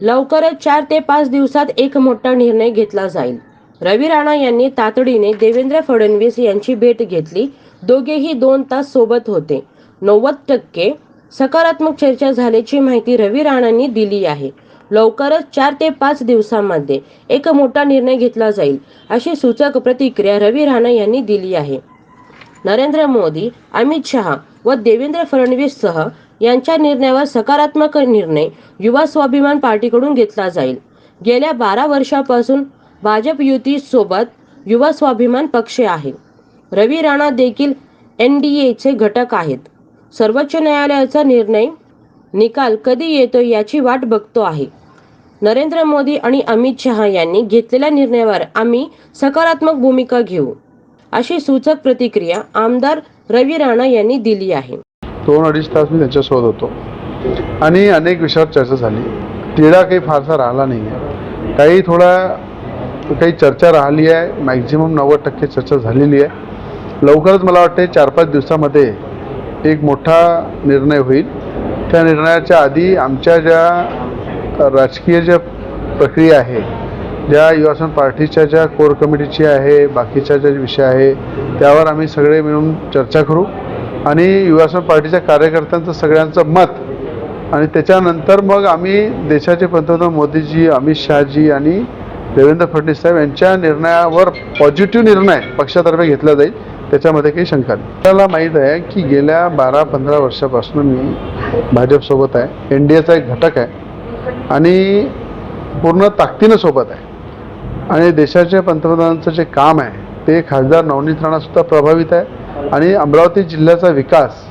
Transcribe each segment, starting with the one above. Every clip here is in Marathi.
लवकरच चार ते पाच दिवसात एक मोठा निर्णय घेतला जाईल. रवी राणा यांनी तातडीने देवेंद्र फडणवीस यांची भेट घेतली. दोघेही दोन तास सोबत होते. नव्वद टक्के सकारात्मक चर्चा झाल्याची माहिती रवी राणांनी दिली आहे. लवकरच चार ते पाच दिवसांमध्ये एक मोठा निर्णय घेतला जाईल अशी सूचक प्रतिक्रिया रवी राणा यांनी दिली आहे. नरेंद्र मोदी अमित शहा व देवेंद्र फडणवीससह यांच्या निर्णयावर सकारात्मक निर्णय युवा स्वाभिमान पार्टीकडून घेतला जाईल. गेल्या बारा वर्षापासून भाजप युती सोबत युवा स्वाभिमान पक्ष आहे. रवी राणा देखील एन डी एचे घटक आहेत. सर्वोच्च न्यायालयाचा निर्णय निकाल कधी येतो याची वाट बघतो आहे. नरेंद्र मोदी आणि अमित शहा यांनी घेतलेल्या निर्णयावर आम्ही सकारात्मक भूमिका घेऊ अशी सूचक प्रतिक्रिया आमदार रवी राणा यांनी दिली आहे. दोन अडीच तास मी त्यांच्यासोबत होतो. आणि अनेक विषयावर चर्चा झाली. तिढा काही फारसा राहिला नाही आहे काही थोडा काही चर्चा राहिली आहे. मॅक्झिमम नव्वद टक्के चर्चा झालेली आहे. लवकरच मला वाटते चार पाच दिवसामध्ये एक मोठा निर्णय होईल. त्या निर्णयाच्या आधी आमच्या ज्या राजकीय ज्या प्रक्रिया आहे ज्या युवासन पार्टीच्या ज्या कोर कमिटीची आहे बाकीच्या ज्या विषय आहे त्यावर आम्ही सगळे मिळून चर्चा करू. आणि युवासन पार्टीच्या कार्यकर्त्यांचं सगळ्यांचं मत. आणि त्याच्यानंतर मग आम्ही देशाचे पंतप्रधान मोदीजी अमित शहाजी आणि देवेंद्र फडणवीस साहेब यांच्या निर्णयावर पॉझिटिव्ह निर्णय पक्षातर्फे घेतला जाईल त्याच्यामध्ये काही शंका नाही. आपल्याला माहीत आहे की गेल्या बारा पंधरा वर्षापासून मी भाजपसोबत आहे. एन डी एचा एक घटक आहे. आणि पूर्ण ताकदीनं सोबत आहे. आणि देशाच्या पंतप्रधानांचं जे काम आहे ते खासदार नवनीत राणासुद्धा प्रभावित आहे. आणि अमरावती जिल्ह्याचा विकास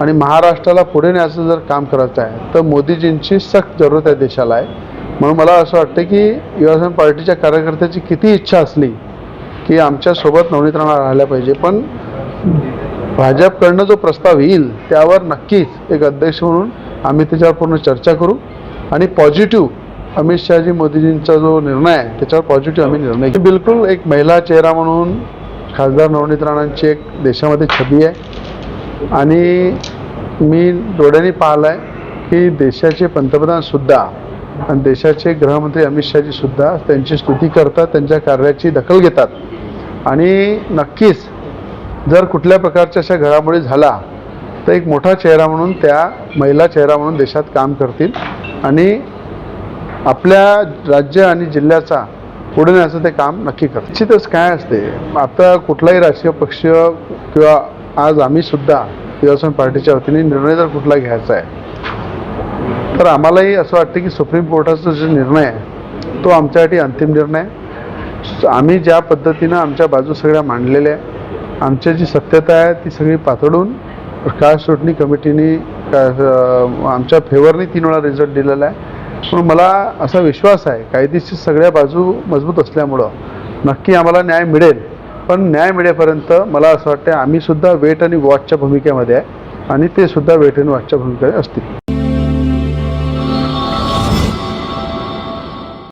आणि महाराष्ट्राला पुढे न्यायचं जर काम करायचं आहे तर मोदीजींची सक्त जरूरत आहे देशाला आहे. म्हणून मला असं वाटतं की युवासन पार्टीच्या कार्यकर्त्याची किती इच्छा असली की आमच्यासोबत नवनीत राणा राहिल्या पाहिजे पण भाजपकडनं जो प्रस्ताव येईल त्यावर नक्कीच एक अध्यक्ष म्हणून आम्ही त्याच्यावर पूर्ण चर्चा करू. आणि पॉझिटिव्ह अमित शहाजी मोदीजींचा जो निर्णय आहे त्याच्यावर पॉझिटिव्ह आम्ही निर्णय बिलकुल एक महिला चेहरा म्हणून खासदार नवनीत राणांची एक देशामध्ये छबी आहे. आणि मी डोळ्यांनी पाहिलं आहे की देशाचे पंतप्रधानसुद्धा आणि देशाचे गृहमंत्री अमित शहाजीसुद्धा त्यांची स्तुती करतात त्यांच्या कार्याची दखल घेतात. आणि नक्कीच जर कुठल्या प्रकारच्या अशा घडामोडी झाला तर एक मोठा चेहरा म्हणून त्या महिला चेहरा म्हणून देशात काम करतील. आणि आपल्या राज्य आणि जिल्ह्याचा पुढे न्यायचं ते काम नक्की करतात निश्चितच काय असते आता कुठलाही राजकीय पक्ष किंवा आज आम्ही सुद्धा युवासन पार्टीच्या वतीने निर्णय जर कुठला घ्यायचा आहे तर आम्हालाही असं वाटतं की सुप्रीम कोर्टाचा जो निर्णय आहे तो आमच्यासाठी अंतिम निर्णय आहे. आम्ही ज्या पद्धतीनं आमच्या बाजू सगळ्या मांडलेल्या आहे आमची जी सत्यता आहे ती सगळी पातळून काळ सुटणी कमिटीने का- आमच्या फेवरनी तीन वेळा रिझल्ट दिलेला आहे. पण मला असा विश्वास आहे कायदेशीर सगळ्या बाजू मजबूत असल्यामुळं नक्की आम्हाला न्याय मिळेल. पण न्याय मिळेपर्यंत मला असं वाटतं आम्ही सुद्धा वेट आणि वॉचच्या भूमिकेमध्ये आहे आणि ते सुद्धा वेट आणि वॉचच्या भूमिकेमध्ये असतील.